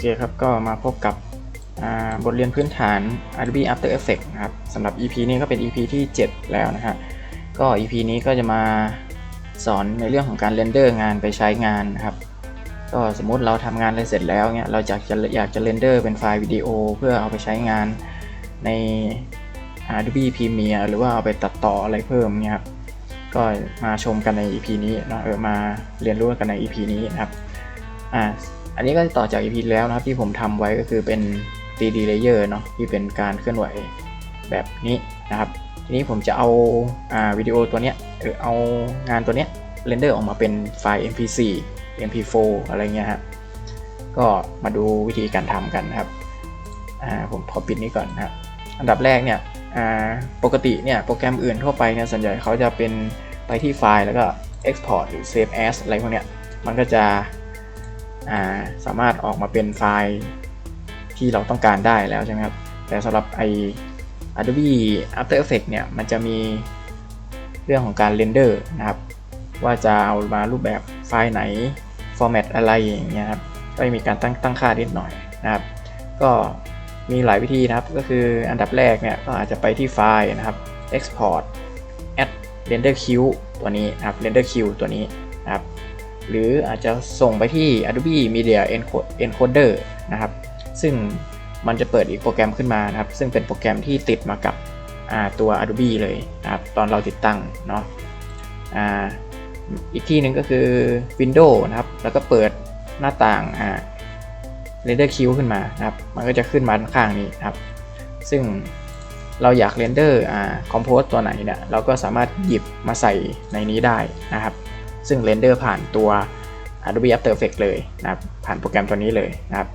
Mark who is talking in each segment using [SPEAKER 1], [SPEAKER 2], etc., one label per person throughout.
[SPEAKER 1] เคครับ ก็มาพบกับบทเรียนพื้นฐาน Adobe After Effects นะครับสำหรับ EP นี้ก็เป็น EP ที่ 7 แล้วนะฮะก็ EP นี้ก็จะมาสอนในเรื่องของการเรนเดอร์งานไปใช้งานนะครับ ก็สมมุติเราทำงานอะไรเสร็จแล้วเนี่ยเราอยากจะอยากจะเรนเดอร์เป็นไฟล์วิดีโอ เพื่อเอาไปใช้งานใน Adobe Premiere หรือว่าเอาไปตัดต่ออะไรเพิ่มเนี่ยครับก็มาชมกันใน EP นี้เนะเออมาเรียนรู้กันใน EP นี้นะครับอ่า อันนี้ก็ต่อจาก EP แล้วนะครับที่ผมทำไว้ก็คือเป็น 3D layer เนาะที่เป็นการเคลื่อนไหวแบบนี้นะครับทีนี้ผมจะเอาอ่าวิดีโอตัวเนี้ยหรือเอางานตัวเนี้ยเรนเดอร์ออกมาเป็นไฟล์ MP4 MP4 อะไรเงี้ยฮะก็มาดูวิธีการทำกันนะครับอ่าผมขอปิดนี้ก่อนนะครับอันดับแรกเนี่ยอ่าปกติเนี่ยโปรแกรมอื่นทั่วไปเนี่ยส่วนใหญ่เขาจะเป็นไปที่ไฟล์แล้วก็ export หรือ save as อะไรพวกเนี้ยมันก็จะ สามารถออกมาเป็นไฟล์ที่เราต้องการได้แล้วใช่ไหมครับ แต่สำหรับไอ Adobe After Effects เนี่ย มันจะมีเรื่องของการเรนเดอร์นะครับ ว่าจะเอามารูปแบบไฟล์ไหน ฟอร์แมตอะไรอย่างเงี้ยครับ ก็มีการตั้งตั้งค่านิดหน่อยนะครับ ก็มีหลายวิธีนะครับ ก็คืออันดับแรกเนี่ย ก็อาจจะไปที่ไฟล์นะครับ export add render queue ตัวนี้นะครับ render queue ตัวนี้นะครับ หรืออาจจะส่งไปที่ Adobe Media Encoder นะครับ ซึ่งมันจะเปิดอีกโปรแกรมขึ้นมานะครับ ซึ่งเป็นโปรแกรมที่ติดมากับตัว Adobe เลยนะครับ ตอนเราติดตั้งเนาะออีกที่หนึ่งก็คือ Windows นะครับ แล้วก็เปิดหน้าต่าง Render Queue ขึ้นมานะครับ มันก็จะขึ้นมาข้างนี้นะครับ ซึ่งเราอยากเรนเดอร์อ่า Compose ตัวไหนเนี่ย เราก็สามารถหยิบมาใส่ในนี้ได้นะครับ ซึ่งเรนเดอร์ผ่านตัว Adobe After Effects เลยนะครับผ่านโปรแกรมตัวนี้เลยนะครับ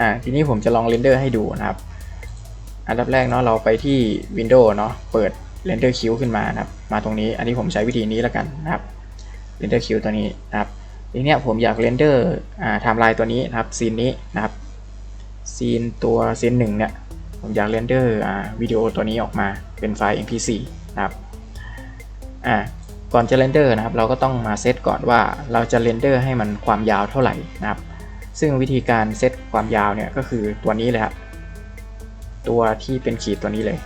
[SPEAKER 1] อ่าทีนี้ผมจะลองเรนเดอร์ให้ดูนะครับ อันดับแรกเนาะเราไปที่ Windows เนาะเปิด Render q ขึ้นมานะครับ มาตรงนี้อันนี้ผมใช้วิธีนี้แล้วกันนะครับ Render q ตัวนี้นะครับทีนี้ผมอยากเรนเดอร์อ่าไทม์ไลน์ตัวนี้นะครับซีนนี้นะครับซีนตัวซีนหนึ่งเนี่ยผมอยากเรนเดอร์อ่าวิดีโอตัวนี้ออกมาเป็นไฟล์ mp4 นะครับอ่า ก่อนจะเรนเดอร์นะครับ เราก็ต้องมาเซตก่อนว่าเราจะเรนเดอร์ให้มันความยาวเท่าไหร่นะครับ ซึ่งวิธีการเซตความยาวเนี่ยก็คือตัวนี้เลยครับตัวที่เป็นขีดตัวนี้เลย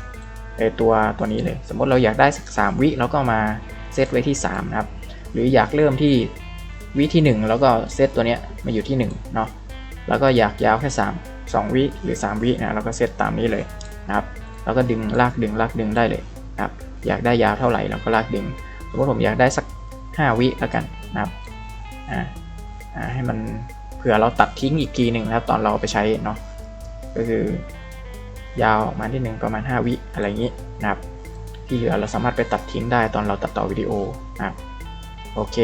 [SPEAKER 1] เอตัวตัวนี้เลย สมมติเราอยากได้สัก3วิเราก็มาเซตไว้ที่ 3 นะครับ หรืออยากเริ่มที่วิที่ 1 แล้วก็เซตตัวเนี้ยมาอยู่ที่1เนาะแล้วก็อยากยาวแค่ 3 2 วิหรือ 3 วินะเราก็เซตตามนี้เลยนะครับ แล้วก็ดึงลากดึงลากดึงได้เลยนะครับ อยากได้ยาวเท่าไหร่เราก็ลากดึง สมมติผมอยากได้สัก 5 วิแล้วกันนะครับอ่าอ่าให้มันเผื่อเราตัดทิ้งอีกทีหนึ่งนะครับตอนเราไปใช้เนาะก็คือยาวออกมาที่หนึ่งประมาณ 5 วิอะไรอย่างนี้นะครับที่เหลือเราสามารถไปตัดทิ้งได้ตอนเราตัดต่อวิดีโอนะครับโอเค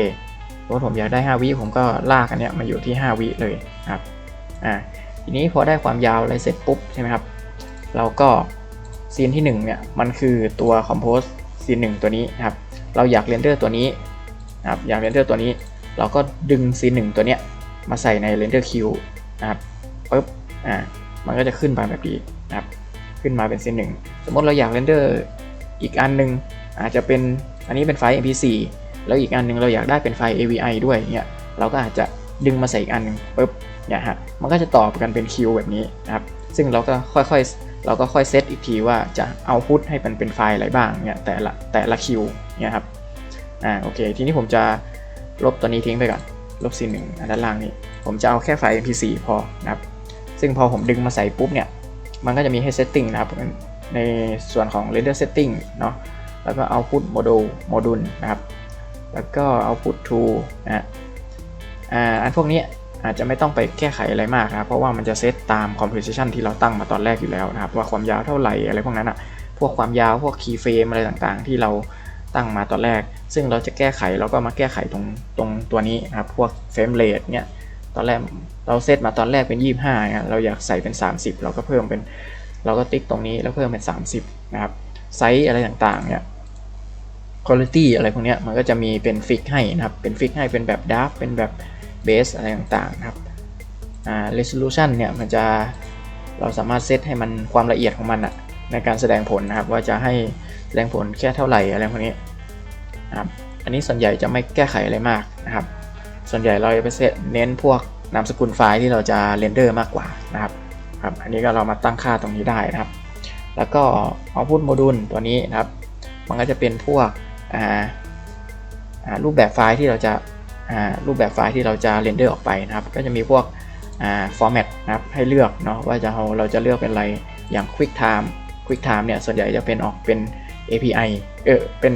[SPEAKER 1] สมมติผมอยากได้ 5 วิผมก็ลากอันเนี้ยมาอยู่ที่ 5 วิเลยนะครับอ่าทีนี้พอได้ความยาวอะไรเสร็จปุ๊บใช่ไหมครับ เราก็ซีนที่1เนี่ยมันคือตัว compose ซีน1ตัวนี้นะครับ เราอยากเรนเดอร์ตัวนี้นะครับอยากเรนเดอร์ตัวนี้ เราก็ดึงซีหนึ่งตัวเนี้ยมาใส่ใน render queue นะครับปุ๊บอ่ามันก็จะขึ้นมาแบบนี้นะครับขึ้นมาเป็นซีหนึ่งสมมติเราอยากเรนเดอร์อีกอันหนึงอาจจะเป็นอันนี้เป็นไฟล์ mp4 แล้วอีกอันหนึงเราอยากได้เป็นไฟล์ avi ด้วยเนี่ยเราก็อาจจะดึงมาใส่อีกอันหนึงปุ๊บเนี่ยฮะมันก็จะต่อกันเป็นคิวแบบนี้นะครับซึ่งเราก็ค่อยๆ เราก็ค่อยเซตอีกทีว่าจะเอาพุทให้มันเป็นไฟล์อะไรบ้างเนี่ยแต่ละแต่ละคิวเนี่ยครับอ่าโอเค ทีนี้ผมจะลบตัวนี้ทิ้งไปก่อนลบซีหนึ่งอันด้านล่างนี้ผมจะเอาแค่ไฟล์ mp4 พอนะครับ ซึ่งพอผมดึงมาใส่ปุ๊บเนี่ย มันก็จะมีให้ setting นะครับ ในส่วนของ render setting เนาะแล้วก็ output module module นะครับ แล้วก็ output to นะฮะอ่าอันพวกนี้ อาจจะไม่ต้องไปแก้ไขอะไรมากนะครับเพราะว่ามันจะเซตตาม composition ที่เราตั้งมาตอนแรกอยู่แล้วนะครับ ว่าความยาวเท่าไหร่อะไรพวกนั้นอะพวกความยาวพวก key frame อะไรต่างๆ ที่เราตั้งมาตอนแรก ซึ่งเราจะแก้ไขเราก็มาแก้ไขตรงตรงตัวนี้นะครับพวก frame rate เนี่ยตอนแรกเราเซตมาตอนแรกเป็น 25เนี่ยเราอยากใส่เป็น 30 เราก็เพิ่มเป็น เราก็ติ๊กตรงนี้แล้วเพิ่มเป็น 30 นะครับไซส์อะไรต่างๆเนี่ย quality อะไรพวกเนี้ยมันก็จะมีเป็นฟิกให้นะครับ เป็นฟิกให้เป็นแบบ dark เป็นแบบ base อะไรต่างๆนะครับ resolution เนี่ยมันจะเราสามารถเซตให้มันความละเอียดของมันอะในการแสดงผลนะครับ ว่าจะให้แสดงผลแค่เท่าไหร่อะไรพวกนี้นะครับอันนี้ส่วนใหญ่จะไม่แก้ไขอะไรมากนะครับ ส่วนใหญ่เราจะไปเซตเน้นพวกนามสกุลไฟล์ที่เราจะเรนเดอร์มากกว่านะครับครับ อันนี้ก็เรามาตั้งค่าตรงนี้ได้นะครับ แล้วก็เอาพุทโมดูลตัวนี้นะครับ มันก็จะเป็นพวกรูปแบบไฟล์ที่เราจะ รูปแบบไฟล์ที่เราจะเรนเดอร์ออกไปนะครับ ก็จะมีพวกฟอ่า format นะครับให้เลือกเนาะว่าจะเราเราจะเลือกเป็นอะไรอย่าง quick time quick time เนี่ยส่วนใหญ่จะเป็นออกเป็น API เออเป็น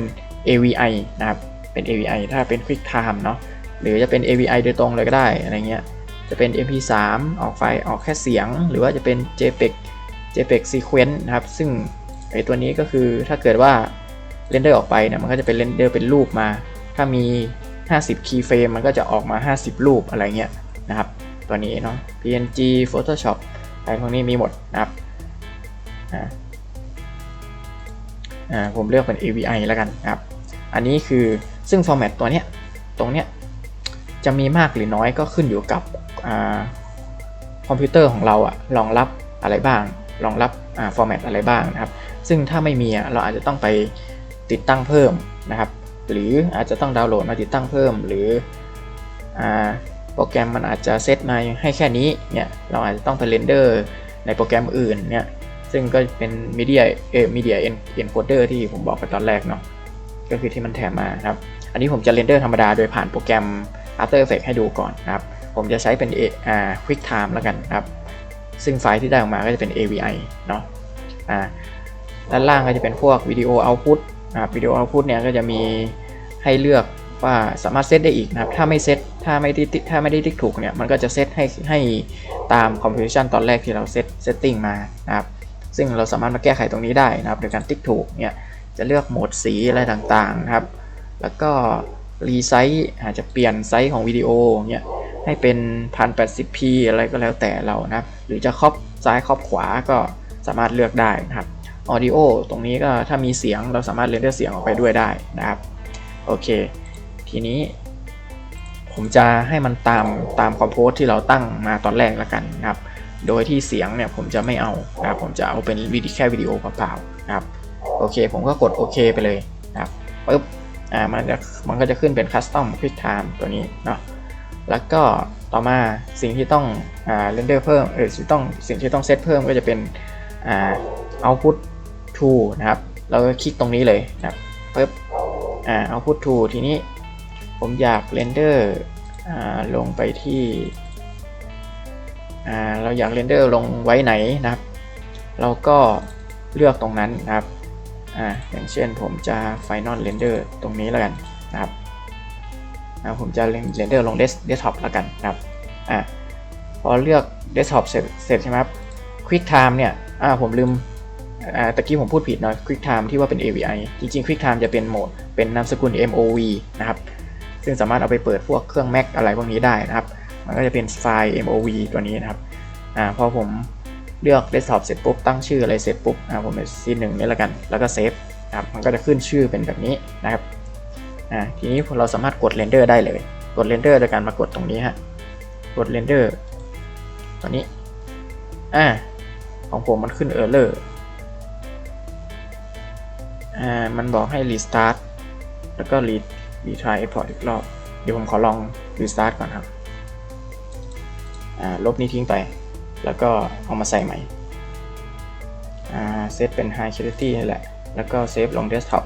[SPEAKER 1] AVI นะครับเป็น AVI ถ้าเป็น quick time เนาะหรือจะเป็น AVI โดยตรงเลยก็ได้อะไรเงี้ยจะเป็น MP3 ออกไฟล์ออกแค่เสียง หรือว่าจะเป็น JPEG JPEG sequence นะครับ ซึ่งไอตัวนี้ก็คือถ้าเกิดว่าเรนเดอร์ออกไปเนี่ยมันก็จะเป็นเรนเดอร์เป็นรูปมา ถ้ามี 50 keyframe มันก็จะออกมา 50 รูปอะไรเงี้ยนะครับ ตัวนี้เนาะ PNG Photoshop อะไรพวกนี้มีหมดนะครับอ่าผมเลือกเป็น AVI แล้วกันนะครับ อันนี้คือซึ่ง format ตัวเนี้ยตรงเนี้ยจะมีมากหรือน้อยก็ขึ้นอยู่กับอคอมพิวเตอร์ของเราอะรองรับอะไรบ้างรองรับอ่า format อะไรบ้างนะครับ ซึ่งถ้าไม่มีเราอาจจะต้องไปติดตั้งเพิ่มนะครับ หรืออาจจะต้องดาวน์โหลดมาติดตั้งเพิ่ม หรือโปรแกรมมันอาจจะเซตมาให้แค่นี้เนี่ยเราอาจจะต้องไปเรนเดอร์ในโปรแกรมอื่นเนี่ยซึ่งก็เป็นมีเดียเอ่อมีเดียเอ็นโคเดอร์ที่ผมบอกไปตอนแรกเนาะก็คือที่มันแถมมาครับ อันนี้ผมจะเรนเดอร์ธรรมดาโดยผ่านโปรแกรม After Effects ให้ดูก่อนนะครับ ผมจะใช้เป็นอ่า Quick Time แล้วกันครับ ซึ่งไฟล์ที่ได้ออกมาก็จะเป็น AVI เนาะอ่าด้านล่างก็จะเป็นพวกวิดีโอ Output นะครับวิดีโอ Output เนี่ยก็จะมีให้เลือกว่าสามารถเซตได้อีกนะครับ ถ้าไม่เซตถ้าไม่ได้ถ้าไม่ได้ติ๊กถูกเนี่ย มันก็จะเซตให้ให้ตาม Composition ตอนแรกที่เราเซตเซตติ้งมานะครับ ซึ่งเราสามารถมาแก้ไขตรงนี้ได้นะครับ โดยการติ๊กถูกเนี่ย จะเลือกโหมดสีอะไรต่างๆนะครับ แล้วก็รีไซส์อาจจะเปลี่ยนไซส์ของวิดีโอเนี่ยให้เป็น 1080p อะไรก็แล้วแต่เรานะครับ หรือจะครอบซ้ายครอบขวาก็สามารถเลือกได้นะครับ Audio ตรงนี้ก็ถ้ามีเสียงเราสามารถเรนเดอร์เสียงออกไปด้วยได้นะครับ โอเค ทีนี้ผมจะให้มันตามตามคอมโพสที่เราตั้งมาตอนแรกแล้วกันนะครับ โดยที่เสียงเนี่ยผมจะไม่เอานะครับผมจะเอาเป็นวิดีแค่วิดีโอเปล่าๆนะครับ โอเค ผมก็กดโอเคไปเลยนะครับปึ๊บอ่ามันจะมันก็จะขึ้นเป็น Custom Quick Time ตัวนี้เนาะแล้วก็ต่อมาสิ่งที่ต้องอ่าเรนเดอร์เพิ่มเออสิ่งต้องสิ่งที่ต้องเซตเพิ่มก็จะเป็นอ่า Output to นะครับเราก็คลิกตรงนี้เลยนะครับปึ๊บอ่า Output to ทีนี้ผมอยากเรนเดอร์อ่าลงไปที่อ่าเราอยากเรนเดอร์ลงไว้ไหนนะครับ เราก็เลือกตรงนั้นนะครับอ่าอย่างเช่นผมจะ Final Render ตรงนี้แล้วกันนะครับนะผมจะเรนเดอร์ลง Desktop แล้วกันนะครับ อ่าพอเลือก Desktop เสร็จเสร็จใช่ไหมครับ Quick Time เนี่ย อ่า ผมลืม ตะกี้ผมพูดผิดเนาะ Quick Time ที่ว่าเป็น AVI จริงๆ Quick Time จะเป็นโหมด เป็นนามสกุล MOV นะครับ ซึ่งสามารถเอาไปเปิดพวกเครื่อง Mac อะไรพวกนี้ได้นะครับ มันก็จะเป็นไฟล์ MOV ตัวนี้นะครับ อ่า พอผมเลือก Desktop เสร็จปุ๊บ ตั้งชื่ออะไรเสร็จปุ๊บ อ่า ผมเป็นซีหนึ่งนี่ล้วกัน แล้วก็เซฟนะครับ มันก็จะขึ้นชื่อเป็นแบบนี้นะครับ อ่า ทีนี้เราสามารถกดเรนเดอร์ได้เลย กดเรนเดอร์โดยการมากดตรงนี้ฮะ กดเรนเดอร์ตัวนี้ อ่า ของผมมันขึ้น Error อ่า มันบอกให้ Restart แล้วก็ Re Retry Export อีกรอบ เดี๋ยวผมขอลอง Restart ก่อนครับ อ่า ลบนี้ทิ้งไป แล้วก็เอามาใส่ใหม่ อ่า เซตเป็น High Quality นี่แหละ แล้วก็เซฟลง Desktop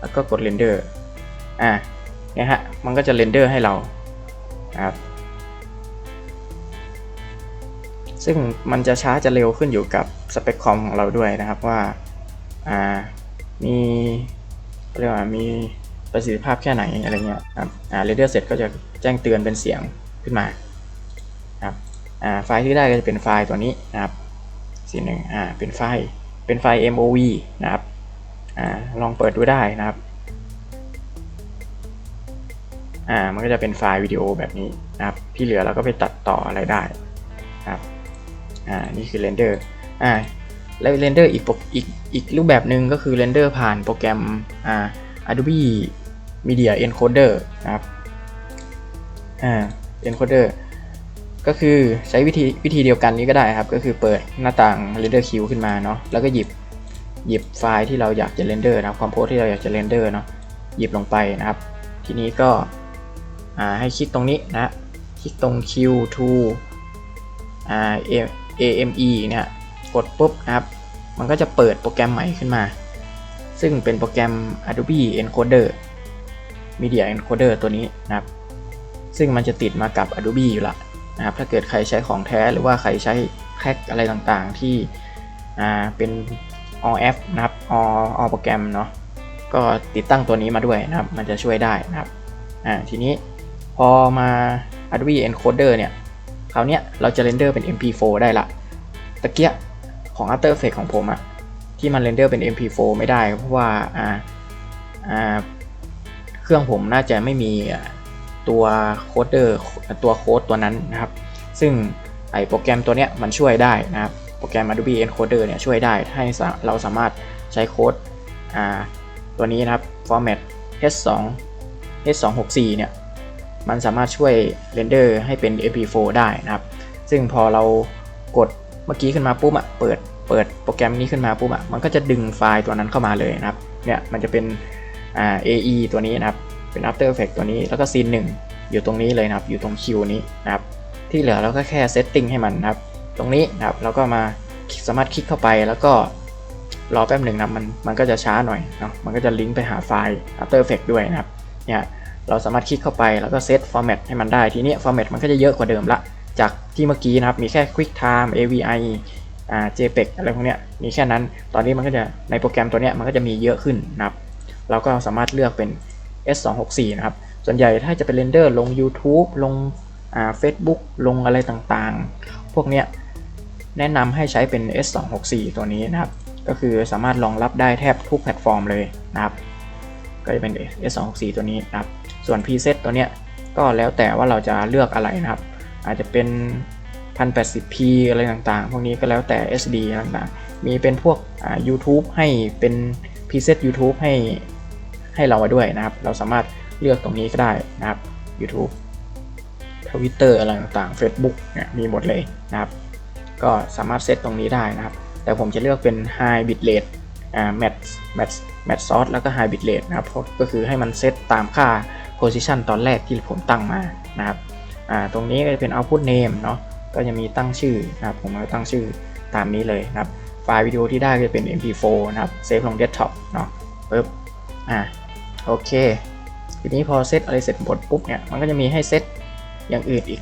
[SPEAKER 1] แล้วก็กด Render อ่า เนี่ยฮะ มันก็จะ Render ให้เรา ครับซึ่งมันจะช้าจะเร็วขึ้นอยู่กับสเปคคอมของเราด้วยนะครับว่า อ่ามีเรียกว่ามีประสิทธิภาพแค่ไหนอะไรเงี้ยครับอ่า Render เสร็จก็จะแจ้งเตือนเป็นเสียงขึ้นมาครับอ่าไฟล์ที่ได้ก็จะเป็นไฟล์ตัวนี้นะครับสีหนึ่งอ่าเป็นไฟล์เป็นไฟล์ MOV นะครับอ่าลองเปิดดูได้นะครับอ่ามันก็จะเป็นไฟล์วิดีโอแบบนี้นะครับที่เหลือเราก็ไปตัดต่ออะไรได้นะครับอ่านี่คือเรนเดอร์อ่า แล้วเรนเดอร์อีกอีกอีกรูปแบบหนึ่งก็คือเรนเดอร์ผ่านโปรแกรมอ่า Adobe Media Encoder นะครับอ่า Encoder ก็คือใช้วิธีวิธีเดียวกันนี้ก็ได้ครับ ก็คือเปิดหน้าต่าง Render Queue ขึ้นมาเนาะแล้วก็หยิบหยิบไฟล์ที่เราอยากจะเรนเดอร์นะครับคอมโพสที่เราอยากจะเรนเดอร์เนาะหยิบลงไปนะครับ ทีนี้ก็อ่าให้คลิกตรงนี้นะ คลิกตรง Q to อ่า A- AME นี่ย กดปุ๊บนะครับ มันก็จะเปิดโปรแกรมใหม่ขึ้นมา ซึ่งเป็นโปรแกรม Adobe Encoder Media Encoder ตัวนี้นะครับ ซึ่งมันจะติดมากับ Adobe อยู่ละนะครับ ถ้าเกิดใครใช้ของแท้หรือว่าใครใช้แพ็กอะไรต่างๆที่เป็น all app นะครับ all all โปรแกรมเนาะก็ติดตั้งตัวนี้มาด้วยนะครับ มันจะช่วยได้นะครับอ่าทีนี้พอมา Adobe Encoder เนี่ยคราวเนี้ยเราจะเรนเดอร์เป็น MP4 ได้ละตะเกีย ของ After Effects ของผมอะที่มันเรนเดอร์เป็น MP4 ไม่ได้ เพราะว่าอ่าอ่าเครื่องผมน่าจะไม่มีตัวโคดเดอร์ตัวโค้ดตัวนั้นนะครับ ซึ่งไอโปรแกรมตัวเนี้ยมันช่วยได้นะครับ โปรแกรม Adobe Encoder เนี่ยช่วยได้ให้เราสามารถใช้โค้ดอ่าตัวนี้นะครับ format h2 h264 เนี่ยมันสามารถช่วยเรนเดอร์ให้เป็น MP4 ได้นะครับ ซึ่งพอเรากดเมื่อกี้ขึ้นมาปุ๊บอะเปิด เปิดโปรแกรมนี้ขึ้นมาปุ๊บอะมันก็จะดึงไฟล์ตัวนั้นเข้ามาเลยนะครับ เนี่ยมันจะเป็นอ่า AE ตัวนี้นะครับ เป็น After Effects ตัวนี้ แล้วก็ Scene 1 อยู่ตรงนี้เลยนะครับ อยู่ตรง Q นี้นะครับ ที่เหลือเราก็แค่เซตติ้งให้มันนะครับ ตรงนี้นะครับ เราก็มาสามารถคลิกเข้าไปแล้วก็รอแป๊บหนึ่งนะมันมันก็จะช้าหน่อยเนาะมันก็จะลิงก์ไปหาไฟล์ After Effects ด้วยนะครับ เนี่ยเราสามารถคลิกเข้าไปแล้วก็เซตฟอร์แมตให้มันได้ ทีนี้ฟอร์แมตมันก็จะเยอะกว่าเดิมละ จากที่เมื่อกี้นะครับ มีแค่ QuickTime AVI JPEG อะไรพวกเนี้ยมีแค่นั้น ตอนนี้มันก็จะในโปรแกรมตัวเนี้ยมันก็จะมีเยอะขึ้นนะครับ เราก็สามารถเลือกเป็น S264 นะครับ ส่วนใหญ่ถ้าจะเป็นเรนเดอร์ลง YouTube ลงอ่า Facebook ลงอะไรต่างๆ พวกเนี้ยแนะนำให้ใช้เป็น S264 ตัวนี้นะครับ ก็คือสามารถรองรับได้แทบทุกแพลตฟอร์มเลยนะครับ ก็จะเป็น S264 ตัวนี้นะครับ ส่วน preset ตัวเนี้ยก็แล้วแต่ว่าเราจะเลือกอะไรนะครับ อาจจะเป็น 1080p อะไรต่างๆ พวกนี้ก็แล้วแต่ SD ต่างๆ มีเป็นพวก YouTube ให้เป็น preset YouTube ให้ให้เราด้วยนะครับ เราสามารถเลือกตรงนี้ก็ได้นะครับ YouTube Twitter อะไรต่างๆ Facebook เนี่ยมีหมดเลยนะครับ ก็สามารถเซตตรงนี้ได้นะครับ แต่ผมจะเลือกเป็น high bitrate อ่า match match match source แล้วก็ high bitrate นะครับเพราะก็คือให้มันเซตตามค่า position ตอนแรกที่ผมตั้งมานะครับ อ่า ตรงนี้ก็จะเป็น output name เนาะ ก็จะมีตั้งชื่อนะครับผมก็ตั้งชื่อตามนี้เลยนะครับ ไฟล์วิดีโอที่ได้จะเป็น mp4 นะครับเซฟลง desktop เนาะปึ๊บอ่าโอเค ทีนี้พอเซตอะไรเสร็จหมดปุ๊บเนี่ยมันก็จะมีให้เซตอย่างอื่นอีก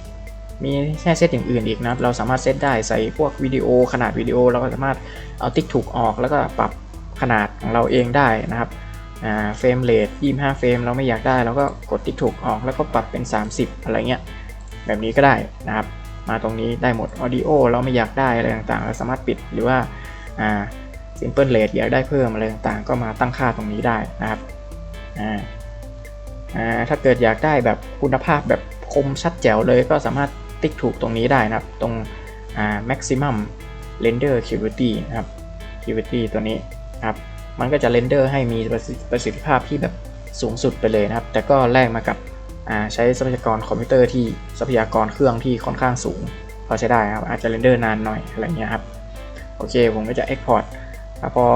[SPEAKER 1] มีให้เซตอย่างอื่นอีกนะครับเราสามารถเซตได้ใส่พวกวิดีโอขนาดวิดีโอเราก็สามารถเอาติ๊กถูกออกแล้วก็ปรับขนาดของเราเองได้นะครับอ่าเฟรมเรท25 เฟรมเราไม่อยากได้เราก็กดติ๊กถูกออกแล้วก็ปรับเป็น 30 อะไรเงี้ยแบบนี้ก็ได้นะครับ มาตรงนี้ได้หมด Audio เราไม่อยากได้อะไรต่างๆ เราสามารถปิดหรือว่าอ่า Simple Rate อยากได้เพิ่มอะไรต่างๆ ก็มาตั้งค่าตรงนี้ได้นะครับอ่าอ่าถ้าเกิดอยากได้แบบคุณภาพแบบคมชัดแจ๋วเลยก็สามารถติ๊กถูกตรงนี้ได้นะครับ ตรงอ่า maximum render quality นะครับ quality ตัวนี้นครับมันก็จะเรนเดอร์ให้มีประสิทธิภาพที่แบบสูงสุดไปเลยนะครับ แต่ก็แลกมากับ ใช้ทรัพยากรคอมพิวเตอร์ที่ทรัพยากรเครื่องที่ค่อนข้างสูงพอใช้ได้ครับอาจจะเรนเดอร์นานหน่อยอะไรเงี้ยครับโอเคผมก็จะ Export อะพอ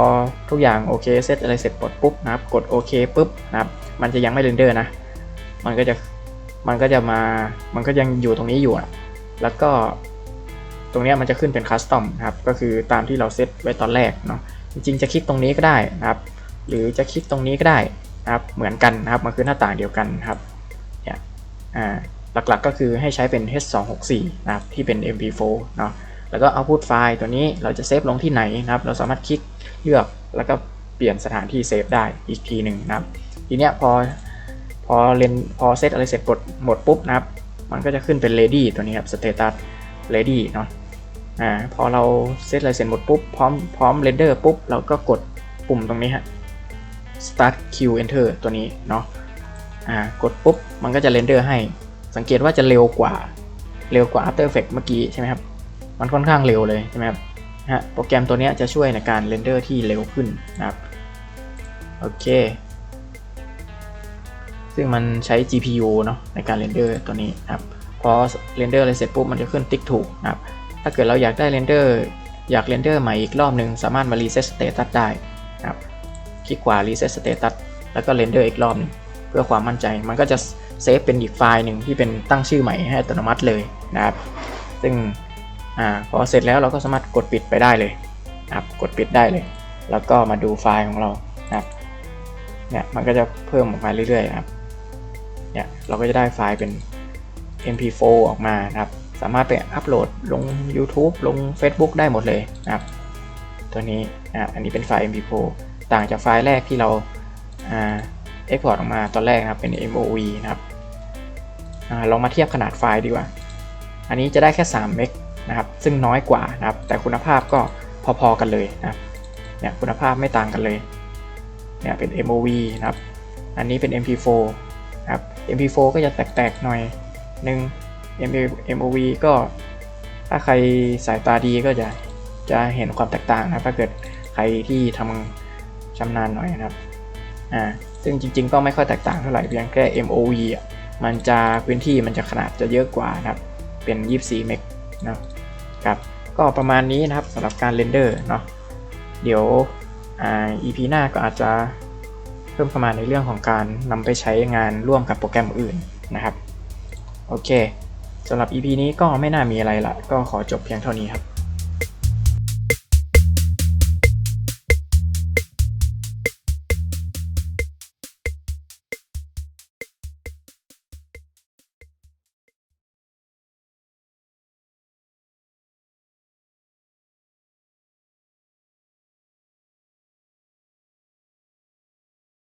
[SPEAKER 1] ทุกอย่างโอเคเซตอะไรเสร็จหมดปุ๊บนะครับกดโอเคปุ๊บนะครับมันจะยังไม่เรนเดอร์นะ มันก็จะมันก็จะมามันก็ยังอยู่ตรงนี้อยู่อะแล้วก็ตรงนี้มันจะขึ้นเป็นคัสตอมครับก็คือตามที่เราเซตไว้ตอนแรกเนาะจริงๆจะคลิกตรงนี้ก็ได้นะครับ หรือจะคลิกตรงนี้ก็ได้นะครับเหมือนกันนะครับมันคือหน้าต่างเดียวกันครับ อ่าหลักๆก็คือให้ใช้เป็น H264 นะครับที่เป็น MP4 เนาะแล้วก็ output ไฟล์ตัวนี้เราจะเซฟลงที่ไหนนะครับ เราสามารถคลิกเลือกแล้วก็เปลี่ยนสถานที่เซฟได้อีกทีหนึ่งนะครับ ทีเนี้ยพอพอเรนพอเซตอะไรเสร็จหมดหมดปุ๊บนะครับ มันก็จะขึ้นเป็น ready ตัวนี้ครับ status ready เนาะอ่าพอเราเซตอะไรเสร็จหมดปุ๊บพร้อมพร้อมเรนเดอร์ปุ๊บเราก็กดปุ่มตรงนี้ฮะ start queue enter ตัวนี้เนาะ อ่ากดปุ๊บมันก็จะเรนเดอร์ให้ สังเกตว่าจะเร็วกว่าเร็วกว่า After Effects เมื่อกี้ใช่ไหมครับ มันค่อนข้างเร็วเลยใช่ไหมครับฮะโปรแกรมตัวนี้จะช่วยในการเรนเดอร์ที่เร็วขึ้นนะครับโอเค ซึ่งมันใช้ GPU เนาะในการเรนเดอร์ตัวนี้นะครับพอเรนเดอร์อะไรเสร็จปุ๊บมันจะขึ้นติ๊กถูกนะครับถ้าเกิดเราอยากได้เรนเดอร์อยากเรนเดอร์ใหม่อีกรอบหนึ่งสามารถมารีเซ็ตสเตตัสได้นะครับคลิกขวารีเซ็ตสเตตัสแล้วก็เรนเดอร์อีกรอบนึง พื่อความมั่นใจ มันก็จะเซฟเป็นอีกไฟล์หนึ่งที่เป็นตั้งชื่อใหม่ให้อัตโนมัติเลยนะครับ ซึ่งอพอเสร็จแล้วเราก็สามารถกดปิดไปได้เลยนะครับกดปิดได้เลย แล้วก็มาดูไฟล์ของเรานะครับเนี่ยมันก็จะเพิ่มออกมาเรื่อยๆนะครับเนี่ยเราก็จะได้ไฟล์เป็น mp4 ออกมานะครับ สามารถไปอัปโหลดลง YouTube ลง Facebook ได้หมดเลยนะครับ ตัวนี้อะอันนี้เป็นไฟล์ mp4 ต่างจากไฟล์แรกที่เราอ่า export ออกมาตอนแรกนะครับเป็น mov นะครับอลองมาเทียบขนาดไฟล์ดีกว่า อันนี้จะได้แค่3เมกนะครับ ซึ่งน้อยกว่านะครับ แต่คุณภาพก็พอๆกันเลยนะครับ เนี่ยคุณภาพไม่ต่างกันเลย เนี่ยเป็น mov นะครับ อันนี้เป็น mp4 นะครับ mp4 ก็จะแตกๆหน่อยหนึ่ง mov ก็ถ้าใครสายตาดีก็จะจะเห็นความแตกต่างนะถ้าเกิดใครที่ทำชำนาญหน่อยนะครับ อ่า ซึ่งจริงๆ ก็ไม่ค่อยแตกต่างเท่าไหร่เพียงแค่ MOV อะมันจะพื้นที่มันจะขนาดจะเยอะกว่านะครับ เป็น 24 เมกนะครับ ก็ประมาณนี้นะครับสำหรับการเรนเดอร์เนาะเดี๋ยวอ่า EP หน้าก็อาจจะเพิ่มเข้ามาในเรื่องของการนำไปใช้งานร่วมกับโปรแกรมอื่นนะครับ โอเคสำหรับ EP นี้ก็ไม่น่ามีอะไรละก็ขอจบเพียงเท่านี้ครับ